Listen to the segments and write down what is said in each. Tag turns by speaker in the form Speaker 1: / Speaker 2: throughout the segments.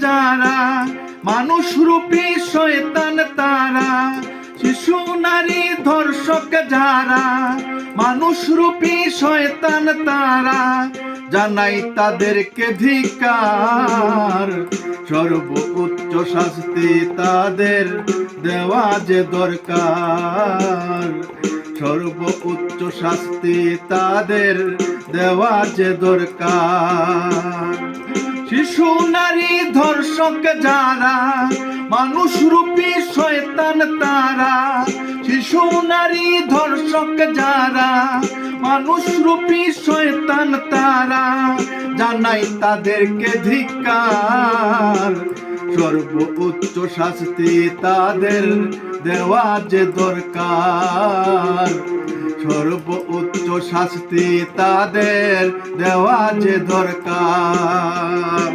Speaker 1: যারা, মানুষ রূপী শয়তান তারা, শিশু, নারী, ধর্ষক যারা, মানুষ রূপী শয়তান তারা, জানাই তাদেরকে ধিকার। সর্বোচ্চ শাস্তি তাদের দেওয়া যে দরকার। সর্বোচ্চ শাস্তি তাদের দেওয়া যে দরকার। শিশু, নারী, ধর্ষক যারা, মানুষ রূপী শয়তান তারা, শিশু, নারী, ধর্ষক যারা, মানুষ রূপী শয়তান তারা, জানাই তাদেরকে ধিকার সর্বোচ্চ শাস্তি তাদের দেওয়া যে দরকার। সর্বোচ্চ শাস্তি তাদের দেওয়া যে দরকার।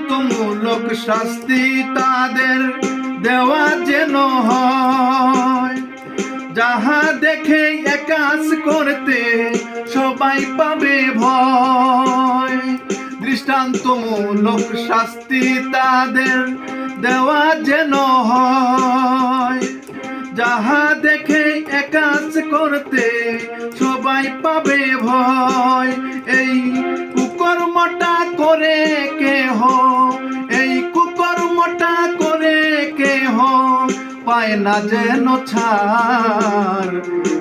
Speaker 1: দৃষ্টান্তমূলক শাস্তি তাদের দেওয়া যেন হয়। যাহা দেখে একাজ করতে সবাই পাবে ভয়। দৃষ্টান্তমূলক শাস্তি তাদের দেওয়া যেন হয়। যাহা দেখে একাজ করতে সবাই পাবে ভয়। পায় না যেন ছাড়।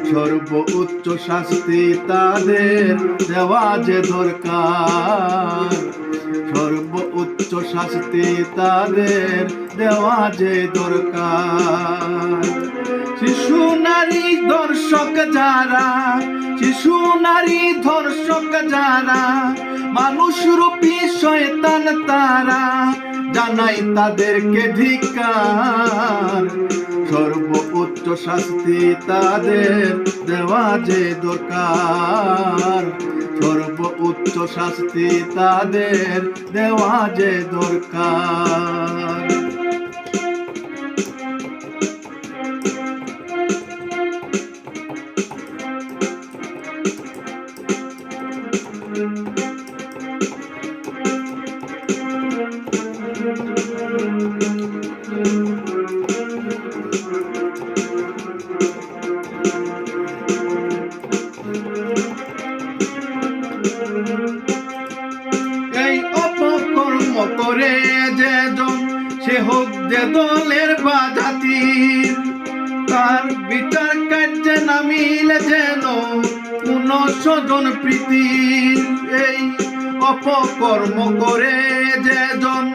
Speaker 1: সর্ব উচ্চ শাস্তি তাদের দেওয়া যে দরকার। সর্ব উচ্চ শাস্তি তাদের দেওয়া যে দরকার। শিশু, নারী, দর্শক যারা, শিশু, নারী ধর্ষক যারা মানুষ রূপী শয়তান তারা জানাই তাদেরকে ধিকার সর্বোচ্চ শাস্তি তাদের দেওয়া যে দরকার। সর্বোচ্চ শাস্তি তাদের দেওয়া যে দরকার। করে যে সে হোক যে দলের বা জাতির তার বিচার কার্যে নামিলে যেন কোন স্বজন প্রীতির এই অপকর্ম করে যে জন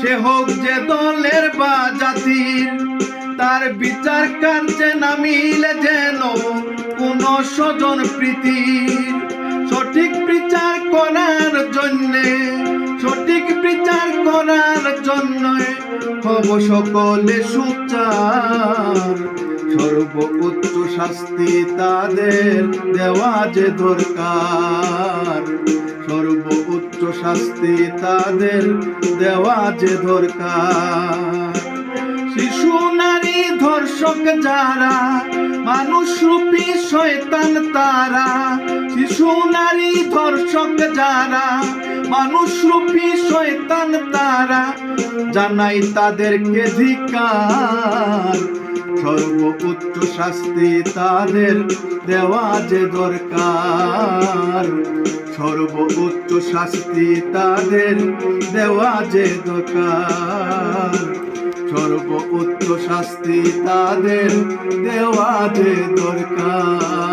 Speaker 1: সে হোক যে দলের বা জাতির তার বিচার কার্যে নামিলে যেন কোন স্বজন প্রীতির সঠিক বিচার করার জন্যে হব সকলে সুচার, সর্বোচ্চ শাস্তি তাদের দেওয়া যে দরকার, সর্বোচ্চ শাস্তি তাদের দেওয়া যে দরকার। শিশু নারী ধর্ষক যারা, মানুষ রূপী শয়তান তারা, শিশু, নারী, ধর্ষক যারা, মানুষ রূপী শয়তান তারা, জানাই তাদেরকে ধিকার। সর্বোচ্চ শাস্তি তাদের দেওয়া যে দরকার। সর্বোচ্চ শাস্তি তাদের দেওয়া যে দরকার। সর্বোচ্চ শাস্তি তাদের দেওয়া যে দরকার।